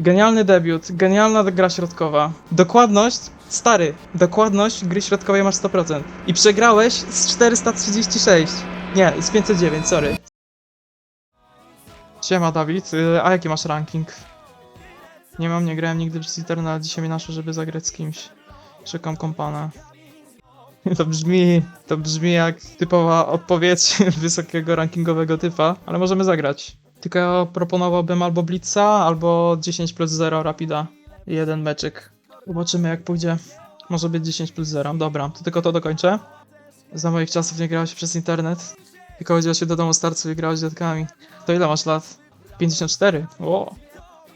Genialny debiut, genialna gra środkowa. Dokładność, stary, dokładność gry środkowej masz 100%. I przegrałeś z 436. Nie, z 509, sorry. Siema Dawid, y, a jaki masz ranking? Nie mam, nie grałem nigdy przez internet, ale dzisiaj mi naszło, żeby zagrać z kimś. Szukam kompana. To brzmi, to brzmi jak typowa odpowiedź wysokiego rankingowego typa, ale możemy zagrać. Tylko proponowałbym albo Blitza, albo 10 plus 0 Rapida. Jeden meczyk. Zobaczymy jak pójdzie. Może być 10 plus 0. Dobra, to tylko to dokończę. Za moich czasów nie grało się przez internet. Tylko chodziło się do domu starców i grało z dziadkami. To ile masz lat? 54. O.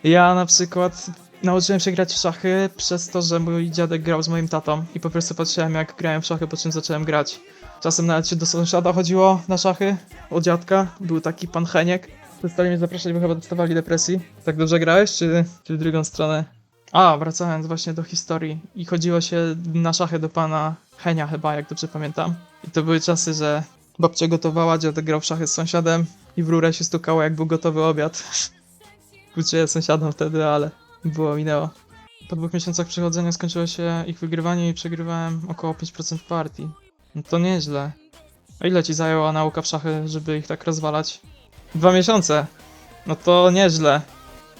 Ja na przykład nauczyłem się grać w szachy przez to, że mój dziadek grał z moim tatą i po prostu patrzyłem jak grałem w szachy, po czym zacząłem grać. Czasem nawet się do sąsiada chodziło na szachy, od dziadka. Był taki pan Heniek. Przestali mnie zapraszać, bo chyba dostawali depresji. Tak dobrze grałeś, czy, czy w drugą stronę? A, wracając właśnie do historii. I chodziło się na szachy do pana Henia chyba, jak dobrze pamiętam. I to były czasy, że babcia gotowała, dziadek grał w szachy z sąsiadem i w rurę się stukało, jak był gotowy obiad. Uczyłem sąsiadom wtedy, ale było minęło. Po dwóch miesiącach przechodzenia skończyło się ich wygrywanie i przegrywałem około 5% partii. No to nieźle. A ile ci zajęła nauka w szachy, żeby ich tak rozwalać? Dwa miesiące. No to nieźle.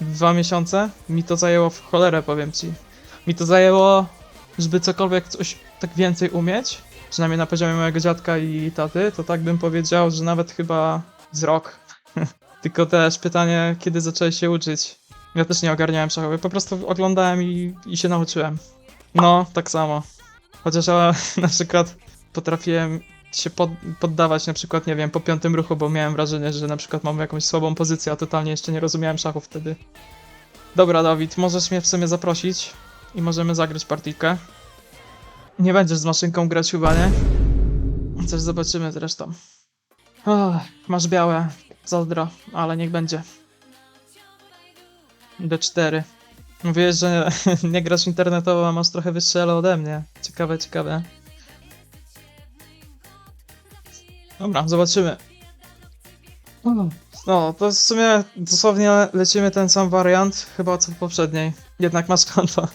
Dwa miesiące? Mi to zajęło w cholerę, powiem ci. Mi to zajęło, żeby cokolwiek coś tak więcej umieć, przynajmniej na poziomie mojego dziadka i taty, to tak bym powiedział, że nawet chyba z rok. Tylko też pytanie, kiedy zacząłeś się uczyć? Ja też nie ogarniałem szachowy, po prostu oglądałem i, i się nauczyłem. No, tak samo. Chociaż ja na przykład potrafiłem się pod, poddawać na przykład, nie wiem, po piątym ruchu, bo miałem wrażenie, że na przykład mam jakąś słabą pozycję, a totalnie jeszcze nie rozumiałem szachów wtedy. Dobra, Dawid, możesz mnie w sumie zaprosić i możemy zagrać partyjkę. Nie będziesz z maszynką grać chyba, nie? Coś zobaczymy zresztą. Ach, masz białe, zazdro, ale niech będzie. D4. Mówiłeś, że nie, nie grasz internetowo, a masz trochę wyższe elo ode mnie. Ciekawe, ciekawe. Dobra, zobaczymy. No, to w sumie dosłownie lecimy ten sam wariant, chyba co w poprzedniej. Jednak masz konto.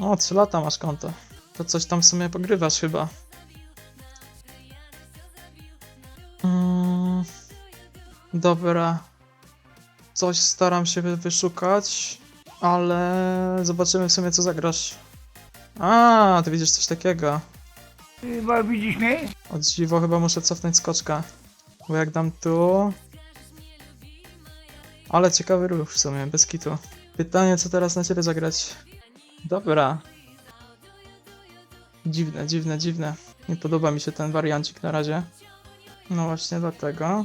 O, 3 lata masz konto. To coś tam w sumie pogrywasz chyba. Mm, dobra. Coś staram się wy- wyszukać, ale zobaczymy w sumie co zagrasz. A, ty widzisz coś takiego. Chyba widzisz mnie? Od dziwo chyba muszę cofnąć skoczka. Bo jak dam tu... Ale ciekawy ruch w sumie, bez kitu. Pytanie, co teraz na ciebie zagrać? Dobra. Dziwne, dziwne, dziwne. Nie podoba mi się ten wariancik na razie. No właśnie dlatego.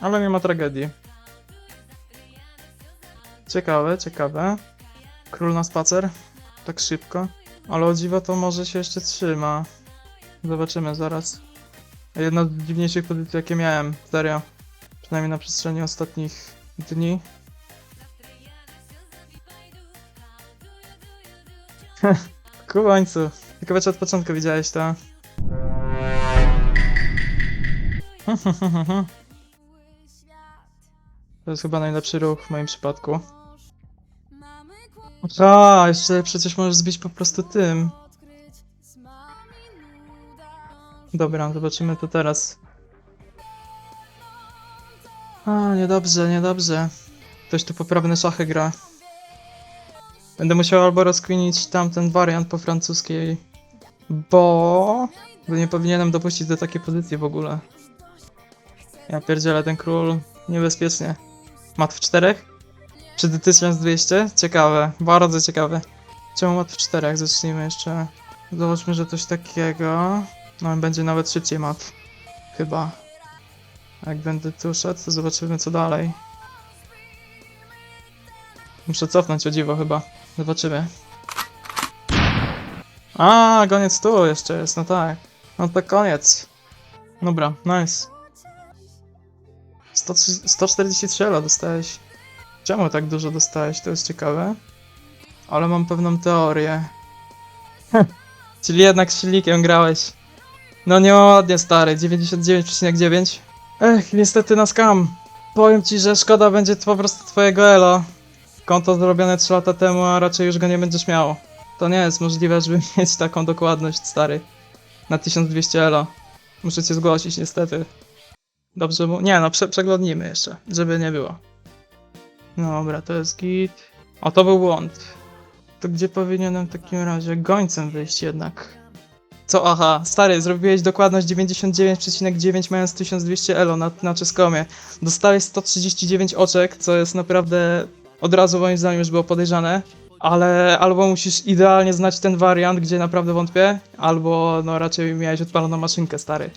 Ale nie ma tragedii. Ciekawe, ciekawe. Król na spacer. Tak szybko. Ale o dziwo to może się jeszcze trzyma. Zobaczymy zaraz. Jedna z dziwniejszych pozycji, jakie miałem, serio. Przynajmniej na przestrzeni ostatnich dni. Ku końcu. Ciekawe, czy od początku widziałeś to. To jest chyba najlepszy ruch w moim przypadku. A, jeszcze przecież możesz zbić po prostu tym. Dobra, zobaczymy to teraz. A, niedobrze, niedobrze. Ktoś tu poprawne szachy gra. Będę musiał albo rozkminić tamten wariant po francuskiej, bo... bo nie powinienem dopuścić do takiej pozycji w ogóle. Ja pierdzielę, ten król niebezpiecznie. Mat w czterech? Czy 1200? Ciekawe, bardzo ciekawe. Czemu mat w czterech? Zacznijmy jeszcze. Zobaczmy, że coś takiego. No, będzie nawet szybciej mat. Chyba. Jak będę tu szedł, to zobaczymy co dalej. Muszę cofnąć o dziwo chyba. Zobaczymy. A, koniec tu jeszcze jest, no tak. No to koniec. Dobra, nice. 100, 143 elo dostałeś. Czemu tak dużo dostałeś? To jest ciekawe. Ale mam pewną teorię. Czyli jednak z silnikiem grałeś. No nieładnie stary, 99,9. Ech, niestety na skam. Powiem ci, że szkoda będzie po prostu twojego elo. Konto zrobione 3 lata temu, a raczej już go nie będziesz miał. To nie jest możliwe, żeby mieć taką dokładność, stary. Na 1200 elo. Muszę cię zgłosić, niestety. Dobrze, bo... Nie no, prze przeglądnijmy jeszcze, żeby nie było. Dobra, to jest git. O, to był błąd. To gdzie powinienem w takim razie gońcem wyjść jednak? Co, aha, stary, zrobiłeś dokładność 99,9 mając 1200 elo na, na czeskomie. Dostałeś 139 oczek, co jest naprawdę od razu moim zdaniem już było podejrzane. Ale albo musisz idealnie znać ten wariant, gdzie naprawdę wątpię, albo no raczej miałeś odpaloną maszynkę, stary.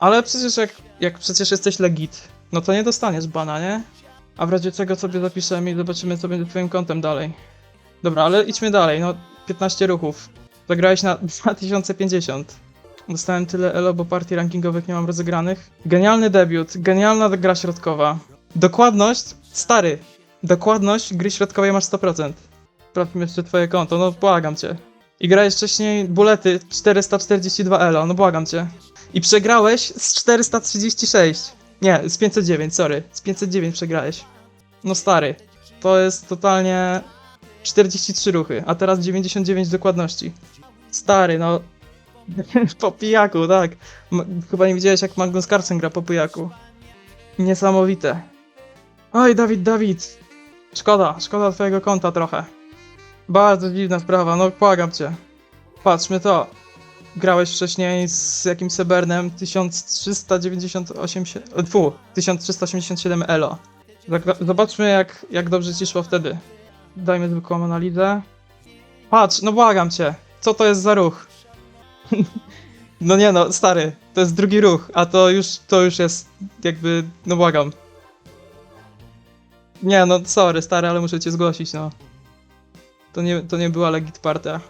Ale przecież jak, jak przecież jesteś legit, no to nie dostaniesz bana, nie? A w razie czego sobie zapiszemy i zobaczymy co będzie twoim kontem dalej. Dobra, ale idźmy dalej, no 15 ruchów. Zagrałeś na 2050. Dostałem tyle elo, bo partii rankingowych nie mam rozegranych. Genialny debiut, genialna gra środkowa. Dokładność, stary, dokładność gry środkowej masz 100%. Sprawdźmy jeszcze twoje konto, no błagam cię. I grałeś wcześniej bulety 442 elo, no błagam cię. I przegrałeś z 436. Nie, z 509, sorry. Z 509 przegrałeś. No stary, to jest totalnie 43 ruchy, a teraz 99 dokładności. Stary, no. po pijaku, tak. Chyba nie widziałeś, jak Magnus Carlsen gra po pijaku. Niesamowite. Oj, Dawid, Dawid. Szkoda, szkoda twojego konta trochę. Bardzo dziwna sprawa, no błagam cię. Patrzmy to. Grałeś wcześniej z jakimś Sebernem 1398, się- e, fu, 1387 elo. Zobaczmy jak, jak dobrze ci szło wtedy. Dajmy zwykłą analizę. Patrz, no błagam cię. Co to jest za ruch? no nie no, stary, to jest drugi ruch, a to już, to już jest jakby, no błagam. Nie no, sorry stary, ale muszę cię zgłosić, no. To nie, to nie była legit partia.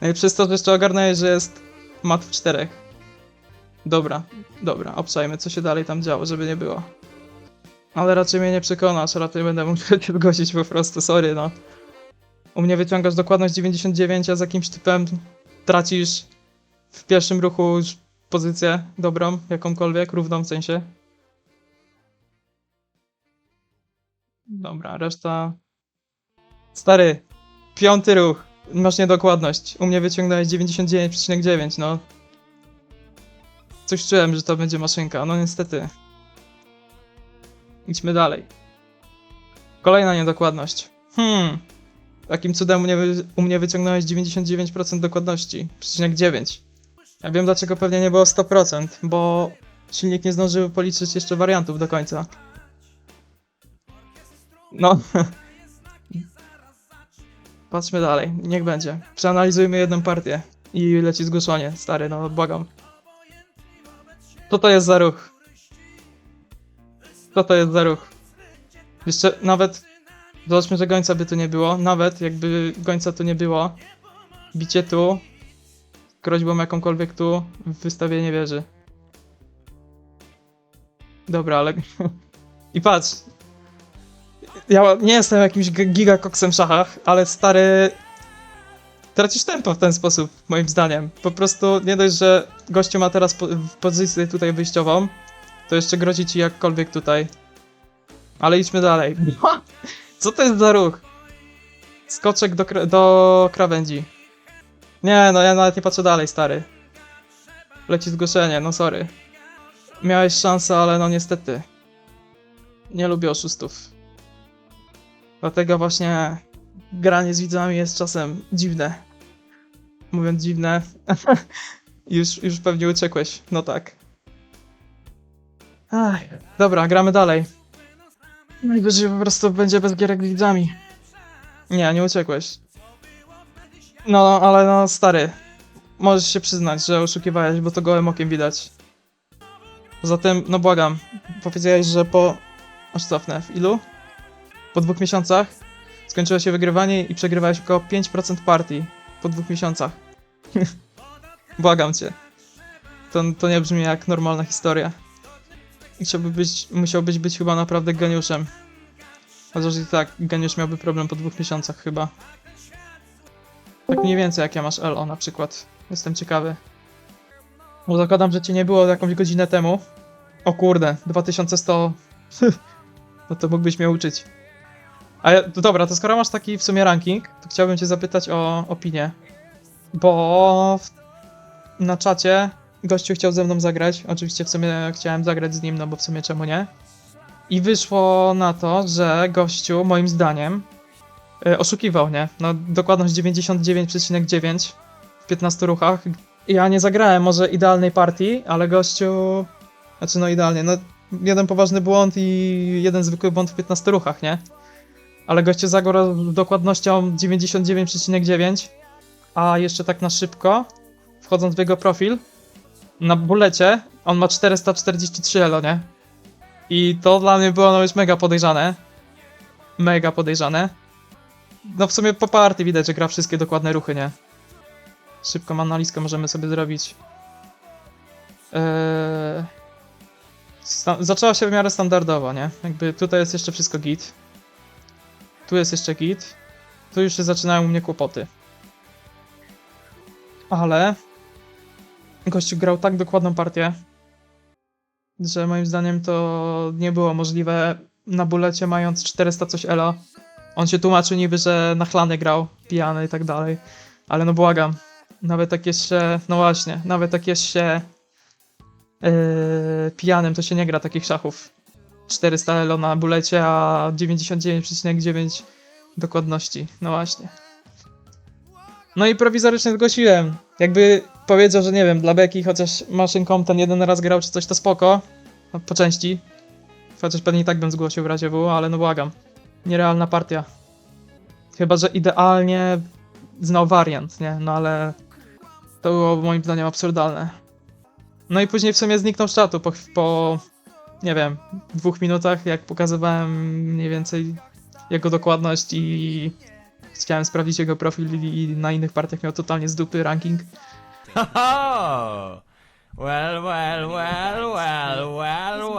No i przez to jeszcze ogarnąłeś, że jest mat w czterech. Dobra, dobra, obczajmy, co się dalej tam działo, żeby nie było. Ale raczej mnie nie przekonasz, raczej będę musiał cię zgłosić po prostu, sorry no. U mnie wyciągasz dokładność 99, a z jakimś typem tracisz w pierwszym ruchu już pozycję dobrą, jakąkolwiek, równą w sensie. Dobra, reszta... Stary, piąty ruch, masz niedokładność. U mnie wyciągnąłeś 99,9, no. Coś czułem, że to będzie maszynka, no niestety. Idźmy dalej. Kolejna niedokładność. Hmm. Takim cudem u mnie, u mnie wyciągnąłeś 99% dokładności. Przecinek 9. Ja wiem dlaczego pewnie nie było 100%, bo silnik nie zdążył policzyć jeszcze wariantów do końca. No. Patrzmy dalej, niech będzie. Przeanalizujmy jedną partię i leci zgłoszenie, stary, no błagam. Co to jest za ruch? Co to jest za ruch? Jeszcze nawet. Zobaczmy, że gońca by tu nie było. Nawet jakby gońca tu nie było. Bicie tu. Groźbą jakąkolwiek tu. Wystawienie wieży. Dobra, ale. I patrz. Ja nie jestem jakimś gi- gigakoksem w szachach, ale stary. Tracisz tempo w ten sposób, moim zdaniem. Po prostu nie dość, że gościu ma teraz po pozycję tutaj wyjściową, to jeszcze grozi ci jakkolwiek tutaj. Ale idźmy dalej. Co to jest za ruch? Skoczek do, do krawędzi. Nie, no ja nawet nie patrzę dalej, stary. Leci zgłoszenie, no sorry. Miałeś szansę, ale no niestety. Nie lubię oszustów. Dlatego właśnie granie z widzami jest czasem dziwne. Mówiąc dziwne, już, już pewnie uciekłeś. No tak. Ach, dobra, gramy dalej. Najwyżej po prostu będzie bez gierek z widzami. Nie, nie uciekłeś. No, ale no, stary. Możesz się przyznać, że oszukiwałeś, bo to gołym okiem widać. Poza tym, no błagam, powiedziałeś, że po... Aż cofnę, w ilu? Po dwóch miesiącach skończyło się wygrywanie i przegrywałeś około 5% partii. Po dwóch miesiącach. błagam cię. To, to nie brzmi jak normalna historia. Musiałby być, musiałbyś być chyba naprawdę geniuszem. Chociaż i tak, geniusz miałby problem po dwóch miesiącach chyba. Tak mniej więcej jak ja masz LO na przykład. Jestem ciekawy. Bo zakładam, że cię nie było jakąś godzinę temu. O kurde, 2100... No to mógłbyś mnie uczyć. A ja, to dobra, to skoro masz taki w sumie ranking, to chciałbym cię zapytać o opinię. Bo w, na czacie gościu chciał ze mną zagrać. Oczywiście w sumie chciałem zagrać z nim, no bo w sumie czemu nie? I wyszło na to, że gościu, moim zdaniem, y, oszukiwał, nie? No, dokładność 99,9 w 15 ruchach. Ja nie zagrałem może idealnej partii, ale gościu. Znaczy, no idealnie. No, jeden poważny błąd i jeden zwykły błąd w 15 ruchach, nie? Ale gościu zagrał z dokładnością 99,9, a jeszcze tak na szybko, wchodząc w jego profil, na bulecie on ma 443 elo, nie? I to dla mnie było no już mega podejrzane. Mega podejrzane. No w sumie po partii widać, że gra wszystkie dokładne ruchy, nie? Szybką analizkę możemy sobie zrobić. Eee... Zaczęła się w miarę standardowo, nie? Jakby tutaj jest jeszcze wszystko git. Tu jest jeszcze git. Tu już się zaczynają u mnie kłopoty. Ale... Gościu grał tak dokładną partię, że moim zdaniem to nie było możliwe na bulecie mając 400 coś elo. On się tłumaczył niby, że na chlany grał, pijany i tak dalej. Ale no błagam, nawet jak jest się, no właśnie, nawet jak jest się yy, pijanym, to się nie gra takich szachów. 400 elo na bulecie, a 99,9 dokładności. No właśnie. No i prowizorycznie zgłosiłem. Jakby powiedział, że nie wiem, dla Beki chociaż maszynką ten jeden raz grał czy coś, to spoko. No, po części. Chociaż pewnie i tak bym zgłosił w razie W, ale no błagam. Nierealna partia. Chyba, że idealnie znał wariant, nie? No ale to było moim zdaniem absurdalne. No i później w sumie zniknął z czatu po, po nie wiem, dwóch minutach, jak pokazywałem mniej więcej jego dokładność i chciałem sprawdzić jego profil i na innych partiach miał totalnie z dupy ranking. Ho, ho! Well, well, well, well, well,